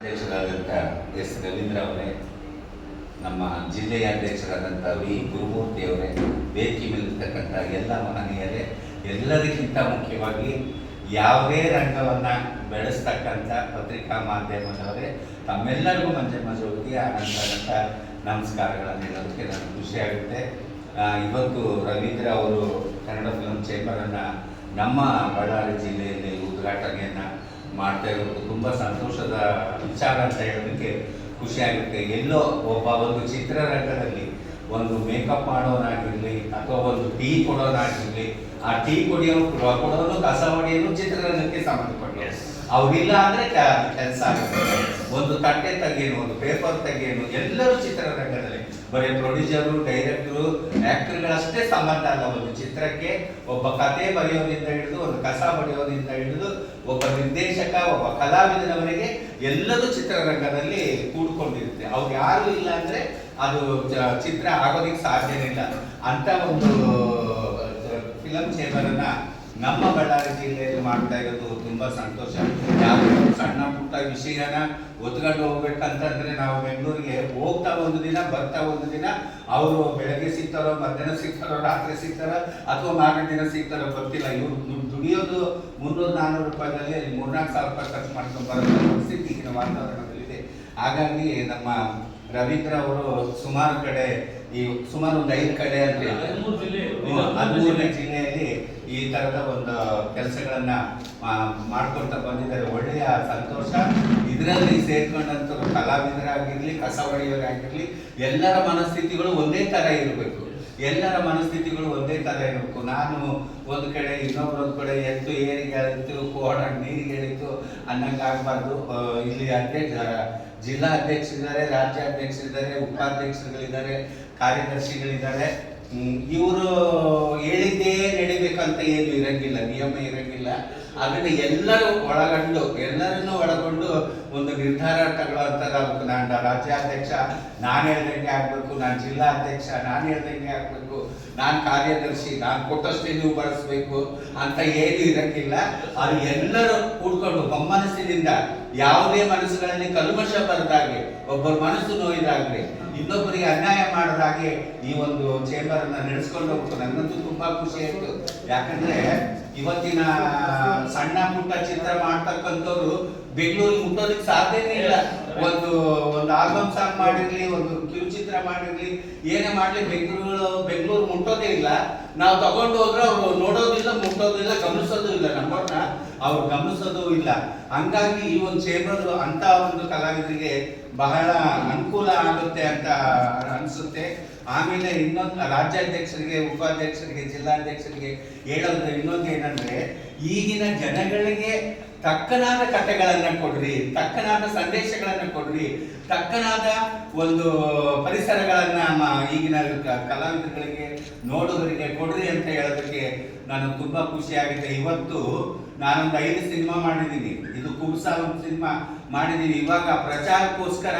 ಅಧ್ಯಕ್ಷರಾದಂಥ ಎಸ್. ರವೀಂದ್ರ ಅವರೇ, ನಮ್ಮ ಜಿಲ್ಲೆಯ ಅಧ್ಯಕ್ಷರಾದಂಥ ವಿ. ಗುರುಮೂರ್ತಿ ಅವರೇ ವೇದಿಕೆ ಮೇಲಿರ್ತಕ್ಕಂಥ ಎಲ್ಲ ಮಹನೀಯರೇ ಎಲ್ಲರಿಗಿಂತ ಮುಖ್ಯವಾಗಿ ಯಾವುದೇ ರಂಗವನ್ನು ಬೆಳೆಸ್ತಕ್ಕಂಥ ಪತ್ರಿಕಾ ಮಾಧ್ಯಮದವರೇ, ತಮ್ಮೆಲ್ಲರಿಗೂ ಮಂಜೆ ಜೋಗಿಗೆ ಆನಂದಂಥ ನಮಸ್ಕಾರಗಳನ್ನು ಹೇಳೋದಕ್ಕೆ ನನಗೆ ಖುಷಿಯಾಗುತ್ತೆ. ಇವತ್ತು ರವೀಂದ್ರ ಅವರು ಕನ್ನಡ ಫಿಲ್ಮ್ ಚೇಂಬರನ್ನು ನಮ್ಮ ಬಳ್ಳಾರಿ ಜಿಲ್ಲೆಯಲ್ಲಿ ಉದ್ಘಾಟನೆಯನ್ನು ಮಾಡ್ತಾ ಇರೋದು. ತುಂಬ ಸಂತೋಷದ ವಿಚಾರ ಅಂತ ಹೇಳೋದಕ್ಕೆ ಖುಷಿಯಾಗುತ್ತೆ ಎಲ್ಲೋ ಒಬ್ಬ ಒಂದು ಚಿತ್ರರಂಗದಲ್ಲಿ ಒಂದು ಮೇಕಪ್ ಮಾಡೋನಾಗಿರಲಿ ಅಥವಾ ಒಂದು ಟೀ ಕೊಡೋನಾಗಿರಲಿ ಆ ಟೀ ಕುಡಿಯೋ ಕೊಡೋನು ಕಸ ಹೊಡೆಯೋನು ಚಿತ್ರರಂಗಕ್ಕೆ ಸಂಬಂಧಪಟ್ಟ ಅವ್ರಿಲ್ಲ ಅಂದ್ರೆ ಕೆಲಸ ಆಗುತ್ತೆ. ಒಂದು ತಟ್ಟೆ ತೆಗೆಯನು ಒಂದು ಪೇಪರ್ ತೆಗೆಯನು ಎಲ್ಲರೂ ಚಿತ್ರರಂಗದಲ್ಲಿ ಬರೀ ಪ್ರೊಡ್ಯೂಸರು ಡೈರೆಕ್ಟರು ಆ್ಯಕ್ಟರ್ಗಳಷ್ಟೇ ಸಂಬಂಧ ಅಲ್ಲ ಒಂದು ಚಿತ್ರಕ್ಕೆ ಒಬ್ಬ ಕತೆ ಬರೆಯೋದ್ರಿಂದ ಹಿಡಿದು, ಒಂದು ಕಸ ಬರೆಯೋದ್ರಿಂದ ಹಿಡಿದು, ಒಬ್ಬ ನಿರ್ದೇಶಕ, ಒಬ್ಬ ಕಲಾವಿದನವರೆಗೆ ಎಲ್ಲರೂ ಚಿತ್ರರಂಗದಲ್ಲಿ ಕೂಡ್ಕೊಂಡಿರುತ್ತೆ. ಅವ್ರು ಯಾರು ಇಲ್ಲ ಅಂದರೆ ಅದು ಚಿತ್ರ ಆಗೋದಿಕ್ಕೆ ಸಾಧ್ಯನೇ ಇಲ್ಲ. ಅಂತ ಒಂದು ಫಿಲಂ ಚೇಂಬರನ್ನ ನಮ್ಮ ಬಳ್ಳಾರಿ ಜಿಲ್ಲೆಯಲ್ಲಿ ಮಾಡ್ತಾ ಇರೋದು ತುಂಬಾ ಸಂತೋಷ. ಸಣ್ಣ ಪುಟ್ಟ ವಿಷಯನ ಒತ್ಕೊಂಡು ಹೋಗ್ಬೇಕಂತಂದ್ರೆ ನಾವು ಬೆಂಗಳೂರಿಗೆ ಹೋಗ್ತಾ ಒಂದು ದಿನ, ಬರ್ತಾ ಒಂದು ದಿನ, ಅವರು ಬೆಳಗ್ಗೆ ಸಿಗ್ತಾರೋ, ಮಧ್ಯಾಹ್ನ ಸಿಗ್ತಾರೋ, ರಾತ್ರಿ ಸಿಗ್ತಾರೋ, ಅಥವಾ ಮಾರನೇ ದಿನ ಸಿಗ್ತಾರೋ ಗೊತ್ತಿಲ್ಲ. ಇವ್ರು ದುಡಿಯೋದು ಮುನ್ನೂರು ನಾನ್ನೂರು ರೂಪಾಯಿದಲ್ಲಿ ಮೂರ್ನಾಲ್ಕು ಸಾವಿರ ರೂಪಾಯಿ ಖರ್ಚು ಮಾಡ್ಕೊಂಡು ಬರೋ ಪರಿಸ್ಥಿತಿ ಈಗಿನ ವಾತಾವರಣದಲ್ಲಿದೆ. ಹಾಗಾಗಿ ನಮ್ಮ ರವೀಂದ್ರ ಅವರು ಸುಮಾರು ಕಡೆ ಈ ಸುಮಾರು ಒಂದು ಐದು ಕಡೆ ಅಂದ್ರೆ ಹದಿಮೂರು ಹದಿಮೂರನೇ ಜಿಲ್ಲೆಯಲ್ಲಿ ಈ ತರದ ಒಂದು ಕೆಲಸಗಳನ್ನ ಮಾಡ್ಕೊಳ್ತಾ ಬಂದಿದ್ದಾರೆ. ಒಳ್ಳೆಯ ಸಂತೋಷ. ಇದರಲ್ಲಿ ಸೇರ್ಕೊಂಡಂತ ಕಲಾವಿದರಾಗಿರ್ಲಿ ಕಸ ಹೊಡೆಯೋರಾಗಿರ್ಲಿ ಎಲ್ಲರ ಮನಸ್ಥಿತಿಗಳು ಒಂದೇ ತರ ಇರಬೇಕು. ಎಲ್ಲರ ಮನಸ್ಥಿತಿಗಳು ಒಂದೇ ತರ ಇರಬೇಕು. ನಾನು ಒಂದು ಕಡೆ ಇನ್ನೊಬ್ಬರೊಂದು ಕಡೆ ಎತ್ತು ಏರಿಗೆ ಎಳಿತು ಕೋಣ ನೀರಿಗೆ ಎಳಿತು ಅನ್ನಂಗೆ ಆಗಬಾರ್ದು ಇಲ್ಲಿ ಅಧ್ಯಕ್ಷ, ಜಿಲ್ಲಾ ಅಧ್ಯಕ್ಷರಿದ್ದಾರೆ, ರಾಜ್ಯ ಅಧ್ಯಕ್ಷರಿದ್ದಾರೆ, ಉಪಾಧ್ಯಕ್ಷರುಗಳಿದ್ದಾರೆ, ಕಾರ್ಯದರ್ಶಿಗಳಿದ್ದಾರೆ. ಇವರು ಹೇಳಿದ್ದೇ ನಡಿಬೇಕಂತ ಏನು ಇರಂಗಿಲ್ಲ, ನಿಯಮ ಇರಂಗಿಲ್ಲ. ಅದನ್ನ ಎಲ್ಲರೂ ಒಳಗೊಂಡು, ಎಲ್ಲರನ್ನು ಒಳಗೊಂಡು ಒಂದು ನಿರ್ಧಾರ ತಗೊಳ್ಳುವಂಥದ್ದಾಗಬೇಕು ನಾನು ರಾಜ್ಯಾಧ್ಯಕ್ಷ, ನಾನು ಹೇಳ್ದಂಗೆ ಆಗಬೇಕು. ನಾನು ಜಿಲ್ಲಾ ಅಧ್ಯಕ್ಷ, ನಾನು ಹೇಳ್ದಂಗೆ ಆಗಬೇಕು. ನಾನು ಕಾರ್ಯದರ್ಶಿ, ನಾನು ಕೊಟ್ಟಷ್ಟೇ ನೀವು ಬಳಸಬೇಕು ಅಂತ ಏನು ಇರಂಗಿಲ್ಲ. ಅದು ಎಲ್ಲರೂ ಕೂಡ್ಕೊಂಡು ಒಮ್ಮನಸ್ಸಿನಿಂದ ಯಾವುದೇ ಮನಸ್ಸುಗಳಲ್ಲಿ ಕಲ್ಮಶ ಬರದಾಗೆ ಒಬ್ಬರ ಮನಸ್ಸು ನೋಯ್ದಾಗ್ಲಿ, ಇನ್ನೊಬ್ಬರಿಗೆ ಅನ್ಯಾಯ ಮಾಡದಾಗೆ ಈ ಒಂದು ಚೇಂಬರ್ ಅನ್ನ ನಡೆಸ್ಕೊಂಡು ಹೋಗ್ತು ನನಗಂತೂ ತುಂಬಾ ಖುಷಿ ಆಯ್ತು. ಯಾಕಂದ್ರೆ ಇವತ್ತಿನ ಸಣ್ಣ ಪುಟ್ಟ ಚಿತ್ರ ಮಾಡ್ತಕ್ಕಂಥವ್ರು ಬೆಂಗಳೂರಿಗೆ ಮುಟ್ಟೋದಕ್ಕೆ ಸಾಧ್ಯನೇ ಇಲ್ಲ. ಒಂದು ಒಂದು ಆಲ್ಬಮ್ ಸಾಂಗ್ ಮಾಡಿರ್ಲಿ, ಒಂದು ಕಿರುಚಿತ್ರ ಮಾಡಿರ್ಲಿ, ಏನೇ ಮಾಡ್ಲಿ ಬೆಂಗಳೂರು ಬೆಂಗಳೂರು ಮುಟ್ಟೋದೇ ಇಲ್ಲ. ನಾವು ತಗೊಂಡು ಹೋದ್ರೆ ಅವ್ರು ನೋಡೋದಿಲ್ಲ, ಮುಟ್ಟೋದಿಲ್ಲ, ಗಮನಿಸೋದು ಇಲ್ಲ ನಮ್ಮನ್ನ. ಅವ್ರು ಗಮನಿಸೋದು ಇಲ್ಲ. ಹಂಗಾಗಿ ಈ ಒಂದು ಚೇಂಬರ್ ಅಂತ ಒಂದು ಕಲಾವಿದರಿಗೆ ಬಹಳ ಅನುಕೂಲ ಆಗುತ್ತೆ ಅಂತ ಅನಿಸುತ್ತೆ. ಆಮೇಲೆ ಇನ್ನೊಂದು ರಾಜ್ಯಾಧ್ಯಕ್ಷರಿಗೆ, ಉಪಾಧ್ಯಕ್ಷರಿಗೆ, ಜಿಲ್ಲಾಧ್ಯಕ್ಷರಿಗೆ ಹೇಳೋದು ಇನ್ನೊಂದು ಏನಂದ್ರೆ, ಈಗಿನ ಜನಗಳಿಗೆ ತಕ್ಕನಾದ ಕಥೆಗಳನ್ನ ಕೊಡ್ರಿ, ತಕ್ಕನಾದ ಸಂದೇಶಗಳನ್ನ ಕೊಡ್ರಿ, ತಕ್ಕನಾದ ಒಂದು ಪರಿಸರಗಳನ್ನ ಈಗಿನ ಕಲಾವಿದರುಗಳಿಗೆ ಕಲಾವಿದರಿಗೆ ನೋಡುಗರಿಗೆ ಕೊಡ್ರಿ ಅಂತ ಹೇಳೋದಕ್ಕೆ ನಾನು ತುಂಬಾ ಖುಷಿ ಆಗಿದೆ ಇವತ್ತು ನಾನೊಂದು ಐದು ಸಿನಿಮಾ ಮಾಡಿದ್ದೀನಿ. ಇದು ಕುಬ್ಸಾ ಒಂದು ಸಿನಿಮಾ ಮಾಡಿದ್ದೀನಿ. ಇವಾಗ ಪ್ರಚಾರಕ್ಕೋಸ್ಕರ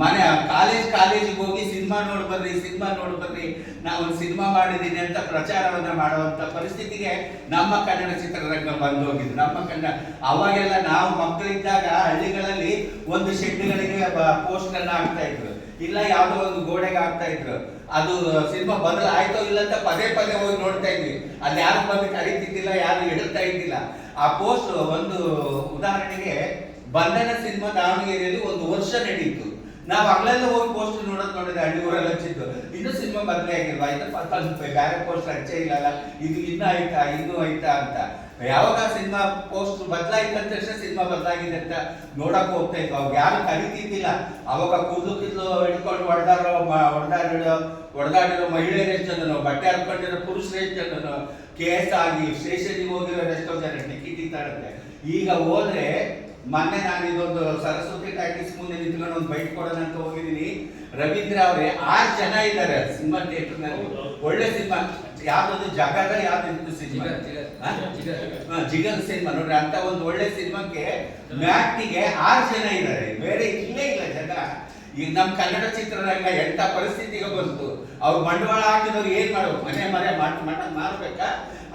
ಮನೆ ಕಾಲೇಜ್ ಕಾಲೇಜಿಗೆ ಹೋಗಿ ಸಿನಿಮಾ ನೋಡಿ ಬರ್ರಿ, ಸಿನಿಮಾ ನೋಡಿ ಬರ್ರಿ, ನಾವು ಸಿನಿಮಾ ಮಾಡಿದ್ದೀನಿ ಅಂತ ಪ್ರಚಾರವನ್ನ ಮಾಡುವಂತ ಪರಿಸ್ಥಿತಿಗೆ ನಮ್ಮ ಕನ್ನಡ ಚಿತ್ರರಂಗ ಬಂದು ಹೋಗಿದ್ದು ನಮ್ಮ ಕನ್ನಡ ಅವಾಗೆಲ್ಲ ನಾವು ಮಕ್ಕಳಿದ್ದಾಗ ಹಳ್ಳಿಗಳಲ್ಲಿ ಒಂದು ಶೆಡ್ಗಳಿಗೆ ಪೋಸ್ಟ್ ಅನ್ನ ಹಾಕ್ತಾ ಇದ್ರು. ಇಲ್ಲ ಯಾವುದೋ ಒಂದು ಗೋಡೆಗೆ ಹಾಕ್ತಾ ಇದ್ರು. ಅದು ಸಿನಿಮಾ ಬದಲಾಯ್ತೋ ಇಲ್ಲ ಅಂತ ಪದೇ ಪದೇ ಹೋಗಿ ನೋಡ್ತಾ ಇದ್ವಿ. ಅಲ್ಲಿ ಯಾರು ಬಂದು ಕರೀತಿದ್ದಿಲ್ಲ, ಯಾರು ಹೇಳ್ತಾ ಇದ್ದಿಲ್ಲ. ಆ ಪೋಸ್ಟ್ ಒಂದು ಉದಾಹರಣೆಗೆ ಬಂಧನ ಸಿನಿಮಾ ದಾವಣಗೆರೆಯಲ್ಲಿ ಒಂದು ವರ್ಷ ನಡೀತು. ನಾವು ಅಲ್ಲೆಲ್ಲ ಹೋಗಿ ಪೋಸ್ಟ್ ನೋಡೋದ್ ನೋಡಿದ್ರೆ ಹಳ್ಳಿ ಊರಲ್ಲಿ ಹಚ್ಚಿದ್ದು ಇನ್ನೂ ಸಿನಿಮಾ ಬದಲೇ ಆಗಿಲ್ವಾ ಇದು ಬೇರೆ ಪೋಸ್ಟರ್ ಹಚ್ಚೇ ಇಲ್ಲಲ್ಲ. ಇದು ಇನ್ನೂ ಆಯ್ತಾ ಇನ್ನೂ ಆಯ್ತಾ ಅಂತ. ಯಾವಾಗ ಸಿನಿಮಾ ಪೋಸ್ಟ್ ಬದಲಾಯ್ತು ಅಂತ ತಕ್ಷಣ ಸಿನಿಮಾ ಬದಲಾಗಿದೆ ಅಂತ ನೋಡಕ್ ಹೋಗ್ತಾ ಇದ್ವಿ. ಅವಾಗ ಯಾರು ಕರಿತಿದ್ದಿಲ್ಲ. ಅವಾಗ ಕೂದಲು ಕಿದ್ಲು ಹಿಡ್ಕೊಂಡು ಹೊಡೆದಾರೋ ಹೊಡೆದಾಡಿರೋ ಹೊಡೆದಾಡಿರೋ ಮಹಿಳೆಯರೇ ಜನನು ಬಟ್ಟೆ ಹಾಕೊಂಡಿರೋ ಪುರುಷರೇ ಕೆ ಕೇಸ್ ಆಗಿ ಸ್ಟೇಷನ್ಗೆ ಹೋಗಿರೋ ಎಷ್ಟೋ ಜನ ಟಿಕೆಟ್ ಇದ್ದಾರಂತೆ ಈಗ ಹೋದ್ರೆ ಮೊನ್ನೆ ನಾನು ಇದೊಂದು ಸರಸ್ವತಿ ಟಾಕೀಸ್ ಮುಂದೆ ನಿಂತ್ಕೊಂಡು ಒಂದು ಬೈಟ್ ಕೊಡೋಣ ಅಂತ ಹೋಗಿದ್ದೀನಿ. ರವೀಂದ್ರ ಅವರೇ ಆರು ಜನ ಇದ್ದಾರೆ ಸಿನಿಮಾ ಥಿಯೇಟರ್ನಲ್ಲಿ. ಒಳ್ಳೆ ಸಿನಿಮಾ. ಯಾವ್ದೊಂದು ಜಗದ ಯಾವ್ದು ಸಿನಿಮಾ? ಜಿಗರ್ ಸಿನಿಮಾ ನೋಡ್ರಿ ಅಂತ ಒಂದು ಒಳ್ಳೆ ಸಿನಿಮಾಕ್ಕೆ ಮ್ಯಾಕ್ಟಿಗೆ ಆರು ಜನ ಇದ್ದಾರೆ. ಬೇರೆ ಇಲ್ಲೇ ಇಲ್ಲ ಜನ. ಈಗ ನಮ್ಮ ಕನ್ನಡ ಚಿತ್ರರಂಗ ಎಂತ ಪರಿಸ್ಥಿತಿಗೆ ಬಂತು. ಅವ್ರು ಬಂಡವಾಳ ಹಾಕಿದವ್ರು ಏನ್ ಮಾಡ್ಬೇಕು ಮನೆ ಮನೆ ಮಾರ್ಬೇಕಾ?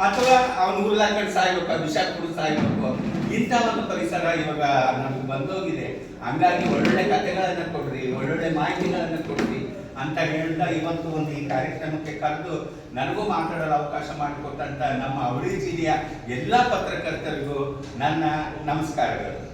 ಅಥವಾ ಅವ್ನು ಉರ್ಲಾಕೊಂಡು ಸಾಯ್ಬೇಕು ವಿಷ ಕುಡಿದು ಸಾಯ್ಬೇಕು. ಇಂಥ ಒಂದು ಪರಿಸರ ಇವಾಗ ನಮ್ಗೆ ಬಂದೋಗಿದೆ. ಹಂಗಾಗಿ ಒಳ್ಳೊಳ್ಳೆ ಕಥೆಗಳನ್ನು ಕೊಡ್ರಿ, ಒಳ್ಳೊಳ್ಳೆ ಮಾಹಿತಿಗಳನ್ನು ಕೊಡ್ರಿ ಅಂತ ಹೇಳ್ತಾ ಇವತ್ತು ಒಂದು ಈ ಕಾರ್ಯಕ್ರಮಕ್ಕೆ ಕರೆದು ನನಗೂ ಮಾತಾಡಲು ಅವಕಾಶ ಮಾಡಿಕೊಟ್ಟಂತ ನಮ್ಮ ಅವಳಿ ಜಿಲ್ಲೆಯ ಎಲ್ಲ ಪತ್ರಕರ್ತರಿಗೂ ನನ್ನ ನಮಸ್ಕಾರಗಳು.